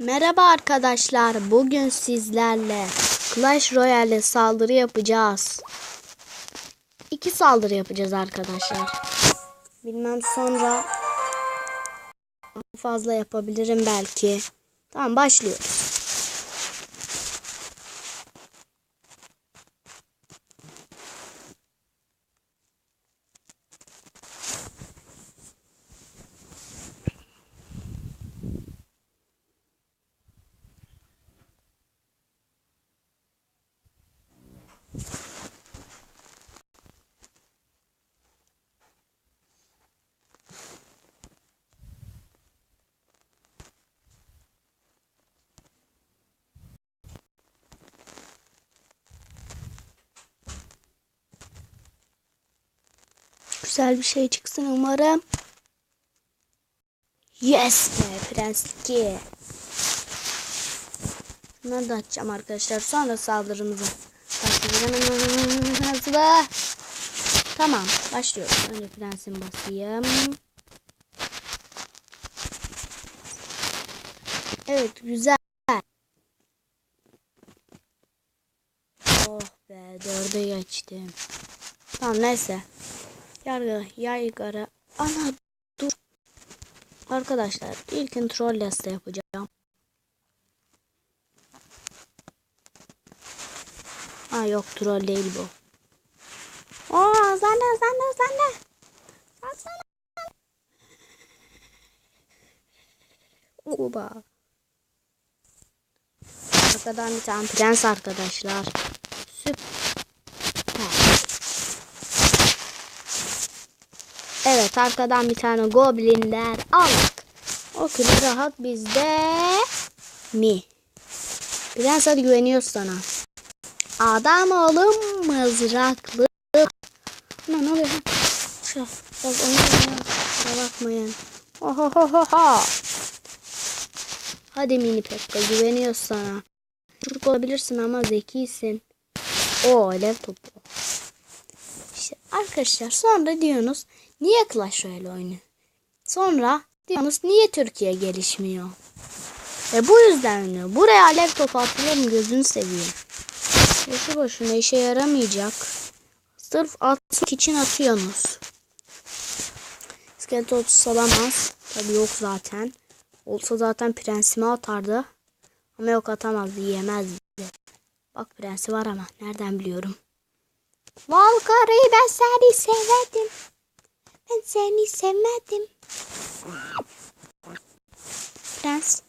Merhaba arkadaşlar. Bugün sizlerle Clash Royale saldırı yapacağız. İki saldırı yapacağız arkadaşlar. Bilmem sonra fazla yapabilirim belki. Tamam başlıyoruz. Güzel bir şey çıksın umarım. Yes be Prens 2. Bunları da açacağım arkadaşlar. Sonra saldırımızı hızlı. Tamam başlıyoruz. Önce prensin basayım. Evet güzel. Oh be dörde geçtim. Tamam neyse. Yargı, yaygara. Ana dur. Arkadaşlar ilkin troll liste yapacağım. Ha yok troll değil bu. Oo sen de. Sen sen. Uba. Arkadan bir tane prens arkadaşlar. Evet arkadan bir tane goblinler aldık. O küre rahat bizde mi? Prens hadi güveniyoruz sana. Adam oğlum mızraklı. Ne ne oluyor? Biraz oynayın. Kusura bakmayın. Ohohoho. Hadi mini Pekka güveniyoruz sana. Çocuk olabilirsin ama zekisin. O alev topu. İşte arkadaşlar sonra diyorsunuz niye Clash Royale oynuyor? Sonra diyorsunuz niye Türkiye gelişmiyor? Ve bu yüzden oynuyor. Buraya alev topu atılır mı gözünü seveyim. Boşu boşuna işe yaramayacak. Sırf atmak için atıyorsunuz. İskeletor salamaz. Tabi yok zaten. Olsa zaten prensime atardı. Ama yok atamazdı yiyemezdi. Bak prensi var ama nereden biliyorum. Valkyrie ben seni sevmedim. Ben seni sevmedim. Prens.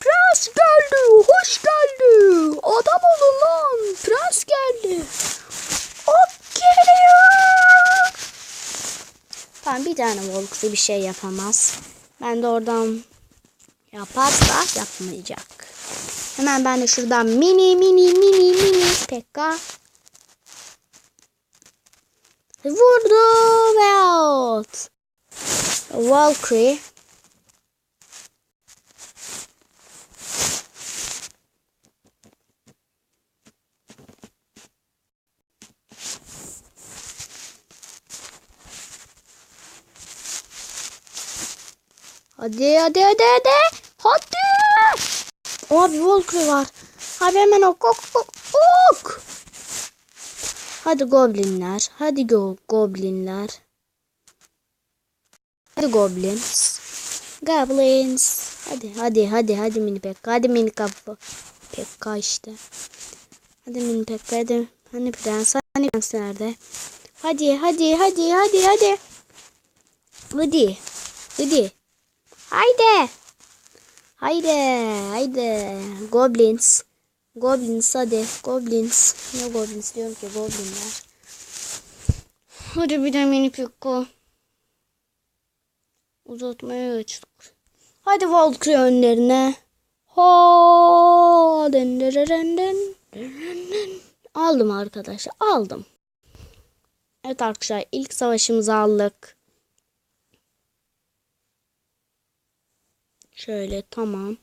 Prens geldi. Hoş geldi. Adam olun lan. Prens geldi. O geliyor. Tamam bir tane Valkyrie bir şey yapamaz. Ben de oradan yaparsa yapmayacak. Hemen ben de şuradan mini mini mini mini pekka Vurdu ve out. Valkyrie. Hadi hadi hadi hadi. Hadi. Abi Valkyrie var. Abi hemen ok ok ok ok. Hadi goblinler. Hadi go goblinler. Hadi goblins. Goblins. Hadi hadi hadi hadi mini pekka. Hadi mini kapı. Pekka işte. Hadi mini pekka hadi. Hani prens hani prens nerede? Hadi hadi hadi hadi hadi. Hadi. Hadi. Haydi. Haydi. Haydi. Goblins. Goblins hadi. Goblins. Ne goblins diyorum ki goblinler. Hadi bir de mini pekko. Uzatmaya açtık. Hadi Valkyrie önlerine. Den, den, den. Aldım arkadaşlar. Aldım. Evet arkadaşlar ilk savaşımızı aldık. Şöyle tamam.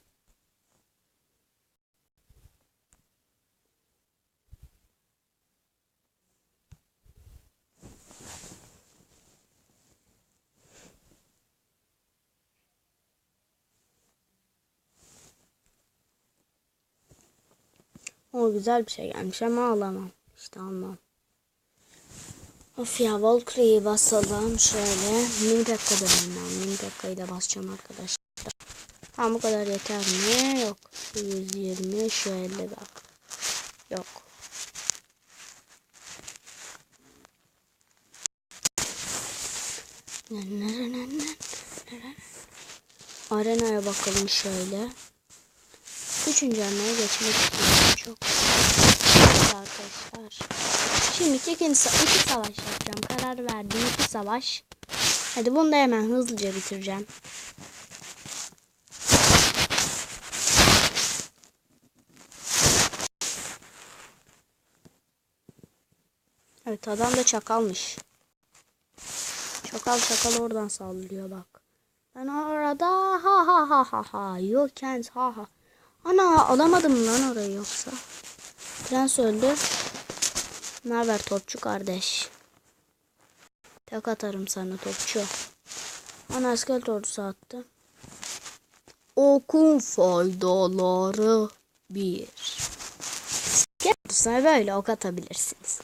O güzel bir şey gelmiş ama alamam. İşte almam. Of ya Valkyrie'yi basalım şöyle. Mini Pekka dönemem. Mini Pekka'yı da basacağım arkadaşlar. Tamam bu kadar yeter mi? Yok. Şu 120 şu 50 bak. Yok. Arenaya bakalım şöyle. Üçüncü arenaya geçmek istiyorum çok. Evet arkadaşlar. Şimdi iki, iki, iki savaş yapacağım. Karar verdim. iki savaş. Hadi bunu da hemen hızlıca bitireceğim. Evet adam da çakalmış. Çakal çakal oradan saldırıyor bak. Ben orada ha ha ha ha ha you can't ha ha. Ana alamadım lan orayı yoksa. Prens öldü. Ne haber topçu kardeş? Tek atarım sana topçu. Ana iskelet ordusu attı. Okun faydaları bir. İskelet ordusuna böyle ok atabilirsiniz.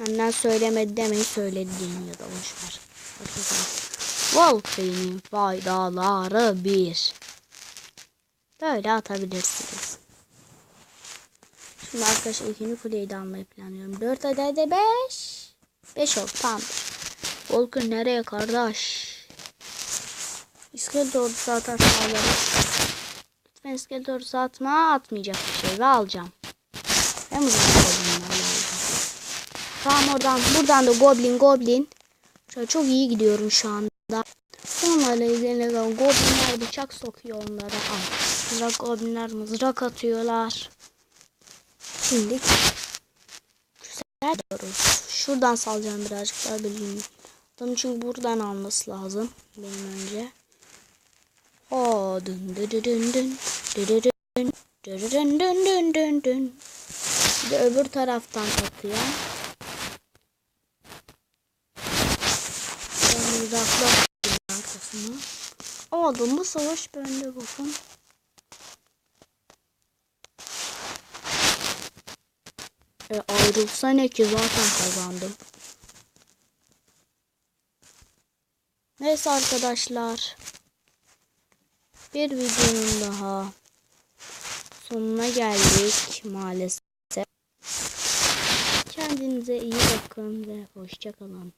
Benden söylemedi demeyi söyledi ya da boşver. Valkyrie'nin faydaları bir. Böyle atabilirsiniz. Şimdi arkadaşlar ikinci kuleyi de almayı planlıyorum. 4 adede 5. 5 oldu tamamdır. Volker nereye kardeş? İskelet ordusu atar sağlarım. Lütfen iskelet ordusu atma. Atmayacak bir şey ve alacağım. Ben bu zaman Tamam oradan buradan da goblin goblin. Şöyle çok iyi gidiyorum şu anda. Onlarla ilgilenen goblinler bıçak sokuyor onlara. Al. Mızrak goblinler mızrak atıyorlar. Şimdi güzel diyoruz. Şuradan salacağım birazcık daha bileyim. Adamın çünkü buradan alması lazım. Benim önce. O dün dün dün dün dün dün dün dün dün dün dün. Bir de öbür taraftan atıyor. Ben uzaklaş arkasına. Aldım bu savaş bende bakın. E, ayrılsa ki zaten kazandım. Neyse arkadaşlar. Bir videonun daha sonuna geldik maalesef. Kendinize iyi bakın ve hoşçakalın.